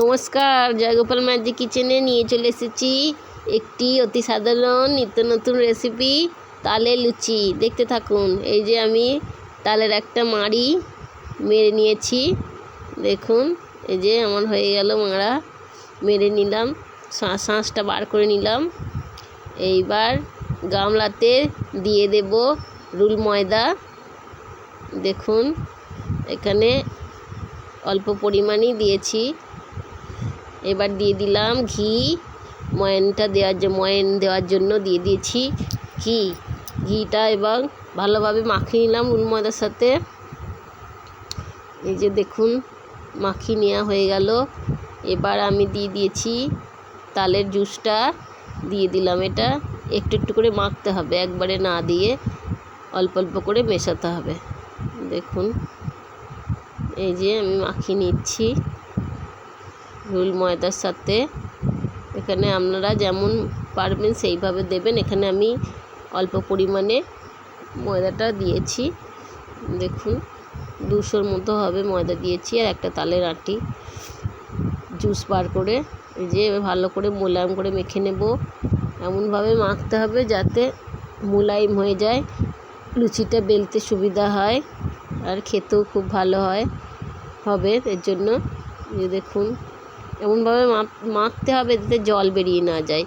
নমস্কার, জয়গোপাল ম্যাজিক কিচেনে নিয়ে চলে এসেছি একটি অতি সাধারণ নিত্য নতুন রেসিপি তালের লুচি। দেখতে থাকুন, এই যে আমি তালের একটা মাড়ি মেরে নিয়েছি। দেখুন, এই যে আমার হয়ে গেল মাড়া, মেরে নিলাম শাঁস শাঁসটা বার করে নিলাম। এইবার গামলাতে দিয়ে দেব রুল ময়দা। দেখুন, এখানে অল্প পরিমাণই দিয়েছি। এবার দিয়ে দিলাম ঘি। ময়নটা দেওয়ার জন্য ময়ন দেওয়ার জন্য দিয়ে দিয়েছি ঘি। ঘিটা এবং ভালোভাবে মাখিয়ে নিলাম উল ময়দার সাথে। এই যে দেখুন, মাখিয়ে নেওয়া হয়ে গেল। এবার আমি দিয়ে দিয়েছি তালের জুসটা। দিয়ে দিলাম এটা। একটু একটু করে মাখতে হবে, একবারে না দিয়ে অল্প অল্প করে মেশাতে হবে। দেখুন, এই যে আমি মাখিয়ে নিচ্ছি। রুল ময়দার সাথে। এখানে আপনারা যেমন পারবেন সেইভাবে দেবেন। এখানে আমি অল্প পরিমাণে ময়দাটা দিয়েছি। দেখুন, দুশোর মতো হবে ময়দা দিয়েছি আর একটা তালের আটি। জুস বার করে যে ভালো করে মোলায়েম করে মেখে নেব। এমনভাবে মাখতে হবে যাতে মোলায়েম হয়ে যায়, লুচিটা বেলতে সুবিধা হয় আর খেতেও খুব ভালো হয়, হবে। এর জন্য দেখুন এমনভাবে মাখতে হবে যাতে জল বেরিয়ে না যায়।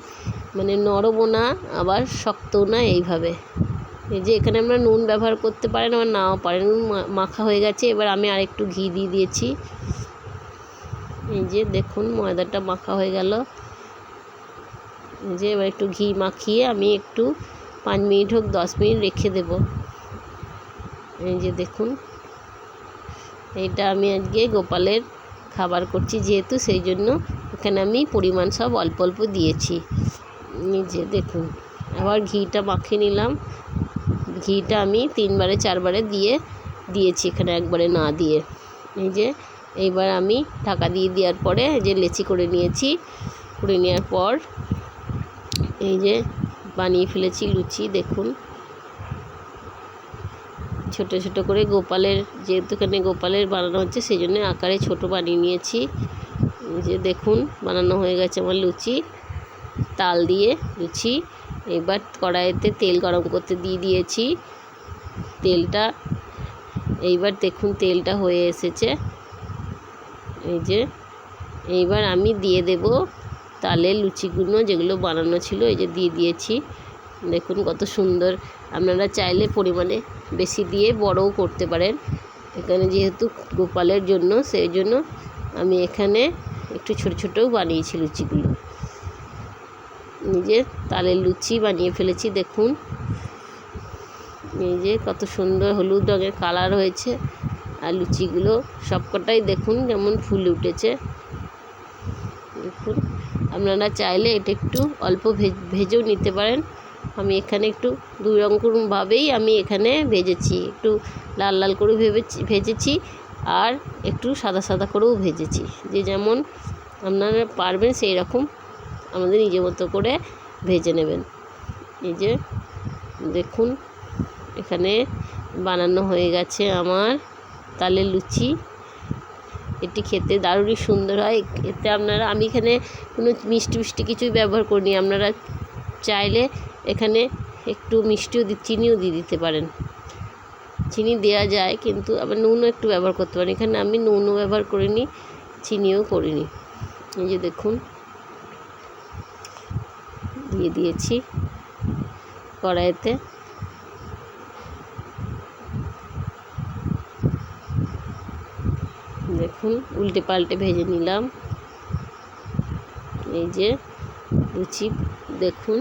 মানে নরমও না, আবার শক্তও না এইভাবে। এই যে এখানে আমরা নুন ব্যবহার করতে পারেন আবার নাও পারেন মাখা হয়ে গেছে, এবার আমি আর একটু ঘি দিয়ে দিয়েছি। এই যে দেখুন, ময়দাটা মাখা হয়ে গেল। যে এবার একটু ঘি মাখিয়ে আমি একটু পাঁচ মিনিট হোক, দশ মিনিট রেখে দেব। এই যে দেখুন, এইটা আমি আজকে গোপালের খাবার করছি যেহেতু সেই জন্য এখানে আমি পরিমাণ সব অল্প অল্প দিয়েছি। নিজে দেখুন, আবার ঘিটা মাখিয়ে নিলাম। ঘিটা আমি তিনবারে চারবারে দিয়ে দিয়েছি এখানে একবারে না দিয়ে। এই যে এইবার আমি ঢাকা দিয়ে দেওয়ার পরে যে লেচি করে নিয়েছি। করে নেওয়ার পর এই যে বানিয়ে ফেলেছি লুচি, দেখুন। ছোট ছোট করে গোপালের যেহেতু এখানে গোপালের বানানো হচ্ছে সেই জন্য আকারে ছোট বানিয়ে নিয়েছি। যে দেখুন, বানানো হয়ে গেছে আমার লুচি। তাল দিয়ে লুচি। এবার কড়াইতে তেল গরম করতে দিয়ে দিয়েছি তেলটা। এইবার দেখুন, তেলটা হয়ে এসেছে। এই যে, এইবার আমি দিয়ে দেব তালের লুচিগুলো যেগুলো বানানো ছিল, এই যে দিয়ে দিয়েছি। দেখুন কত সুন্দর। আপনারা চাইলে পরিমাণে বেশি দিয়ে বড়ও করতে পারেন। এখানে যেহেতু গোপালের জন্য, সেই জন্য আমি এখানে একটু ছোটো ছোটোও বানিয়েছি লুচিগুলো। নিজে তালের লুচি বানিয়ে ফেলেছি, দেখুন। যে কত সুন্দর হলুদ রঙের কালার হয়েছে। আর লুচিগুলো সবকটাই দেখুন যেমন ফুলে উঠেছে। দেখুন, আপনারা চাইলে এটা একটু অল্প ভেজেও নিতে পারেন। আমি এখানে একটু দুই রকমভাবেই আমি এখানে ভেজেছি। একটু লাল লাল করে ভেবেছি, ভেজেছি আর একটু সাদা সাদা করেও ভেজেছি। যে যেমন আপনারা পারবেন সেই রকম আমাদের নিজের মতো করে ভেজে নেবেন। এই যে দেখুন, এখানে বানানো হয়ে গেছে আমার তালের লুচি। এটি খেতে দারুণই সুন্দর হয়। এতে আপনারা, আমি এখানে কোনো মিষ্টি মিষ্টি কিছুই ব্যবহার করিনি। আপনারা চাইলে এখানে একটু মিষ্টিও চিনিও দিয়ে দিতে পারেন। চিনি দেওয়া যায় কিন্তু আবার নুনও একটু ব্যবহার করতে পারেন। এখানে আমি নুনও ব্যবহার করিনি, চিনিও করিনি। এই যে দেখুন, দিয়ে দিয়েছি কড়াইতে। দেখুন, উল্টে পাল্টে ভেজে নিলাম। এই যে লুচি, দেখুন।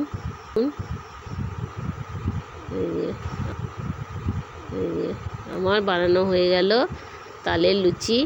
আমার বানানো হয়ে গেল তালের লুচি।